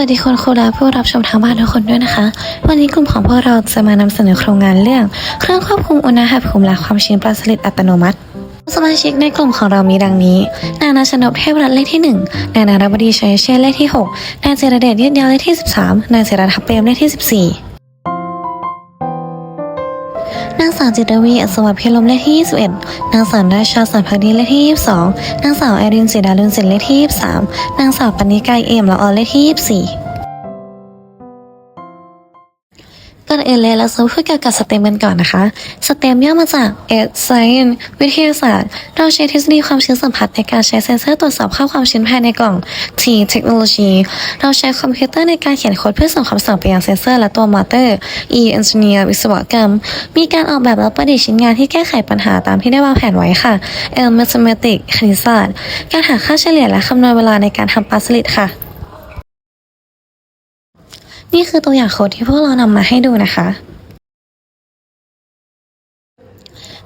วัสดีคุณครูและผู้รับชมทางบ้านทุกคนด้วยนะคะ วันนี้กลุ่มของพวกเราจะมานำเสนอโครงงานเรื่อง เครื่องควบคุมอุณหภูมิและความชื้นปลาสลิดอัตโนมัติสมาชิกในกลุ่มของเรามีดังนี้ นางนาชนกเทพรัตน์เลขที่ 1 นายนารบดีชัยเชษเลขที่ 6 นายเจรเดชยืดยาวเลขที่ 13 นายเสรทัพเปรมเลขที่ 14 นางสาวจิตรวีอัศวพิลมเลขที่ 21 นางสาวราชาสันพักดีเลขที่ 22 นางสาวไอรินศิดาลุนสินเลขที่ 23 นางสาวปณิกายเอี่ยมละออเลขที่ 24 ก่อนอื่นเลยเราจะพูดเกี่ยวกับสเต็มกันก่อนนะคะสเต็มย่อมาจาก Ed Science วิทยาศาสตร์ เราใช้ทฤษฎีความชื้นสัมผัสในการใช้เซ็นเซอร์ตรวจสอบค่าความชื้นภายในกล่อง T Technology เราใช้คอมพิวเตอร์ในการเขียนโค้ดเพื่อส่งคำสั่งไปยังเซ็นเซอร์และตัวมอเตอร์ E Engineer วิศวกรรม มีการออกแบบและประดิษฐ์ชิ้นงานที่แก้ไขปัญหาตามที่ได้วางแผนไว้ค่ะ L Mathematics คณิตศาสตร์ การหาค่าเฉลี่ยและคำนวณเวลาในการทำปลาสลิดค่ะ นี่คือตัวอย่างโค้ดที่พวกเรานำมาให้ดูนะคะ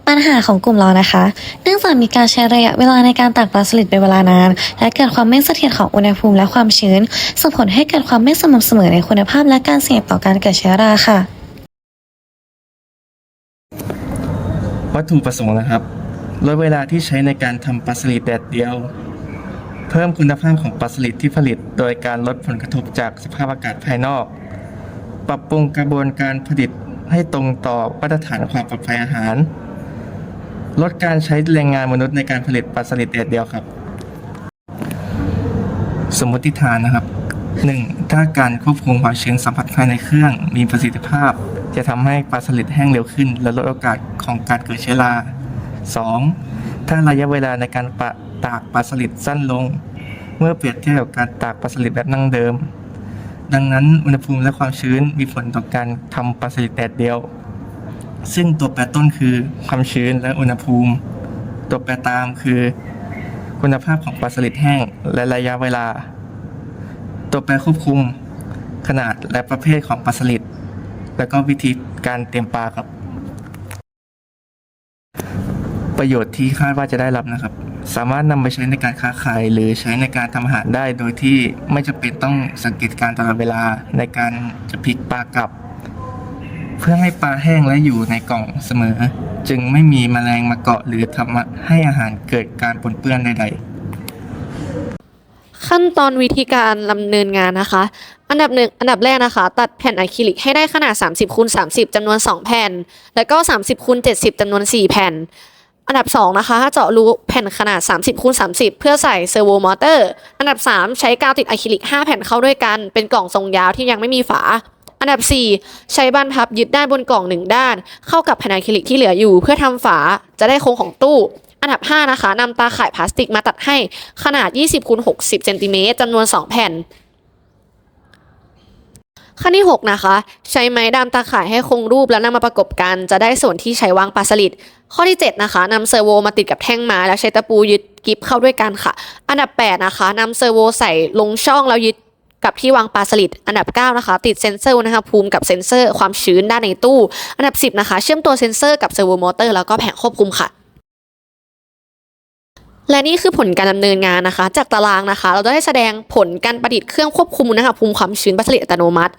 ปัญหาของกลุ่มเรานะคะ เนื่องจากมีการใช้ระยะเวลาในการตากปลาสลิดเป็นเวลานาน และเกิดความไม่เสถียรของอุณหภูมิและความชื้น ส่งผลให้เกิดความไม่สม่ำเสมอในคุณภาพและการเสี่ยงต่อการเกิดเชื้อราค่ะ วัตถุประสงค์นะครับลดเวลาที่ใช้ในการทำปลาสลิดแดดเดียว เพิ่มคุณภาพของปลาสลิดที่ผลิต โดยการลดผลกระทบจากสภาพอากาศภายนอก ปรับปรุงกระบวนการผลิตให้ตรงต่อมาตรฐานความปลอดภัยอาหาร ลดการใช้แรงงานมนุษย์ในการผลิตปลาสลิดแดดเดียวครับ สมมติฐานนะครับ 1. ถ้าการควบคุมความชื้นสัมผัสภายในเครื่อง มีประสิทธิภาพ จะทำให้ปลาสลิดแห้งเร็วขึ้น และลดโอกาสของการเกิดเชื้อรา 2. ถ้าระยะเวลาในการปะ ตากปลาสลิดสั้นลง เมื่อเปรียบเทียบกับการตากปลาสลิดแบบนั่งเดิม ดังนั้นอุณหภูมิและความชื้นมีผลต่อการทำปลาสลิดแดดเดียว ซึ่งตัวแปรต้นคือความชื้นและอุณหภูมิ ตัวแปรตามคือ คุณภาพของปลาสลิดแห้งและระยะเวลา ตัวแปรควบคุม ขนาดและประเภทของปลาสลิดแล้วก็วิธีการเตรียมปลาครับประโยชน์ที่คาดว่าจะได้รับนะครับ สามารถนำไปใช้ในการค้าขายหรือใช้ในการทำอาหารได้โดยที่ไม่จำเป็นต้องสังเกตการตลอดเวลาในการจะพลิกปลากลับ เพื่อให้ปลาแห้งและอยู่ในกล่องเสมอ จึงไม่มีแมลงมาเกาะหรือทำให้อาหารเกิดการปนเปื้อนใดๆ ขั้นตอนวิธีการดำเนินงานนะคะ อันดับหนึ่งอันดับแรกนะคะ ตัดแผ่นอะคริลิกให้ได้ขนาด 30คูณ30จำนวน 2 แผ่น แล้วก็ 30คูณ70จำนวน 4 แผ่น อันดับ 2 นะคะ เจาะรูแผ่นขนาด 30คูณ30 เพื่อใส่เซอร์โวมอเตอร์ อันดับ 3 ใช้กาวติดอะคริลิก 5 แผ่นเข้าด้วยกัน เป็นกล่องทรงยาวที่ยังไม่มีฝา อันดับ 4 ใช้บานพับยึดด้านบนกล่องหนึ่งด้าน เข้ากับแผ่นอะคริลิกที่เหลืออยู่ เพื่อทำฝาจะได้โค้งของตู้ อันดับ 5 นะคะนำตาข่ายพลาสติกมาตัดให้ขนาด 20คูณ60เซนติเมตรจำนวน 2 แผ่นขั้นที่ 6 นะคะ ใช้ไม้ดามตาข่ายให้คงรูปแล้วนำมาประกบกัน จะได้ส่วนที่ใช้วางปลาสลิด ข้อที่ 7 นะคะนำเซอร์โวมาติดกับแท่งไม้แล้วใช้ตะปูยึดกิฟเข้าด้วยกันค่ะ อันดับ 8 นะคะนำเซอร์โวใส่ลงช่องแล้วยึดกับที่วางปลาสลิด อันดับ 9 นะคะ ติดเซนเซอร์อุณหภูมิกับเซนเซอร์ความชื้นด้านในตู้ อันดับ 10 นะคะ เชื่อมตัวเซนเซอร์กับเซอร์โวมอเตอร์แล้วก็แผงควบคุมค่ะ และนี่คือผลการดำเนินงานนะคะ จากตารางนะคะ เราจะได้แสดงผลการประดิษฐ์เครื่องควบคุมอุณหภูมิความชื้นปลาสลิอัตโนมัติ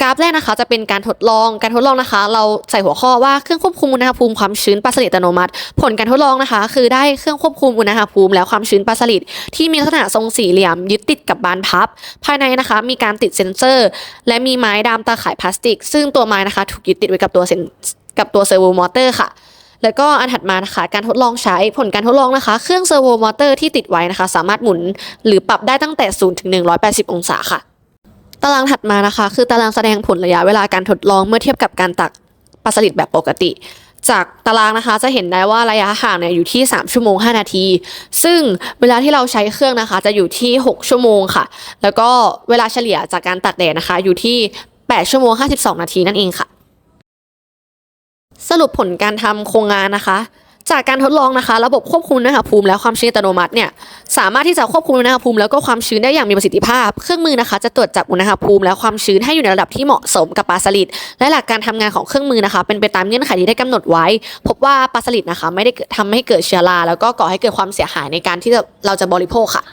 กราฟแรกนะคะจะเป็นการทดลองการทดลองนะคะ เราใส่หัวข้อว่าเครื่องควบคุมอุณหภูมิความชื้นปลาสลิดอัตโนมัติ ผลการทดลองนะคะ คือได้เครื่องควบคุมอุณหภูมิและความชื้นปลาสลิดที่มีลักษณะทรงสี่เหลี่ยม ยึดติดกับบานพับ ภายในนะคะ มีการติดเซ็นเซอร์ และมีไม้ดามตาข่ายพลาสติก ซึ่งตัวไม้นะคะ ถูกยึดติดไว้กับตัวเซนกับตัวเซอร์โวมอเตอร์ค่ะ แล้วก็อันถัดมานะคะการทดลองใช้ผลการทดลองนะคะ เครื่องเซอร์โวมอเตอร์ที่ติดไว้นะคะ สามารถหมุนหรือปรับได้ตั้งแต่0ถึง180 องศาค่ะ ตารางถัดมานะคะ คือตารางแสดงผลระยะเวลาการทดลองเมื่อเทียบกับการตักปลาสลิดแบบปกติ จากตารางนะคะจะเห็นได้ว่าระยะห่างเนี่ยอยู่ที่ 3 ชั่วโมง 5 นาที ซึ่งเวลาที่เราใช้เครื่องนะคะ จะอยู่ที่ 6 ชั่วโมงค่ะ แล้วก็เวลาเฉลี่ยจากการตักแดดนะคะ อยู่ที่ 8 ชั่วโมง 52 นาทีนั่นเองค่ะ สรุปผลการทำโครงงานนะคะ จากการทดลองนะคะ ระบบควบคุมอุณหภูมิและความชื้นอัตโนมัติเนี่ยสามารถที่จะควบคุมอุณหภูมิแล้วก็ความชื้นได้อย่างมีประสิทธิภาพ เครื่องมือนะคะ จะตรวจจับอุณหภูมิและความชื้นให้อยู่ในระดับที่เหมาะสมกับปลาสลิดและหลักการทำงานของเครื่องมือนะคะ เป็นไปตามเงื่อนไขที่ได้กำหนดไว้ พบว่าปลาสลิดนะคะ ไม่ได้เกิดทำให้เกิดเชื้อราแล้วก็ก่อให้เกิดความเสียหายในการที่เราจะบริโภคค่ะ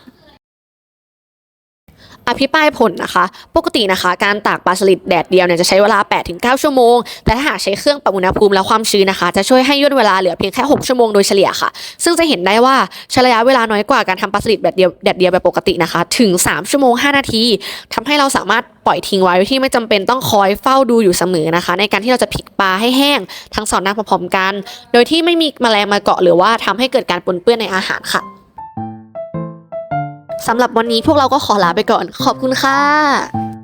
อภิปรายผลนะคะ ปกตินะคะ การตากปลาสลิดแดดเดียวเนี่ยจะใช้เวลา 8-9 ชั่วโมง แต่ถ้าหากใช้เครื่องปรับอุณหภูมิและความชื้นนะคะ จะช่วยให้ย่นเวลาเหลือเพียงแค่ 6 ชั่วโมงโดยเฉลี่ยค่ะ ซึ่งจะเห็นได้ว่าใช้ระยะเวลาน้อยกว่าการทำปลาสลิดแบบเดียวแดดเดียวแบบปกตินะคะ ถึง 3 ชั่วโมง 5 นาทีทำให้เราสามารถปล่อยทิ้งไว้ที่ไม่จำเป็นต้องคอยเฝ้าดูอยู่เสมอนะคะ ในการที่เราจะพลิกปลาให้แห้งทั้งสองด้านพร้อมๆกัน โดยที่ไม่มีแมลงมาเกาะหรือว่าทำให้เกิดการปนเปื้อนในอาหารค่ะ สำหรับวันนี้พวกเราก็ขอลาไปก่อน ขอบคุณค่ะ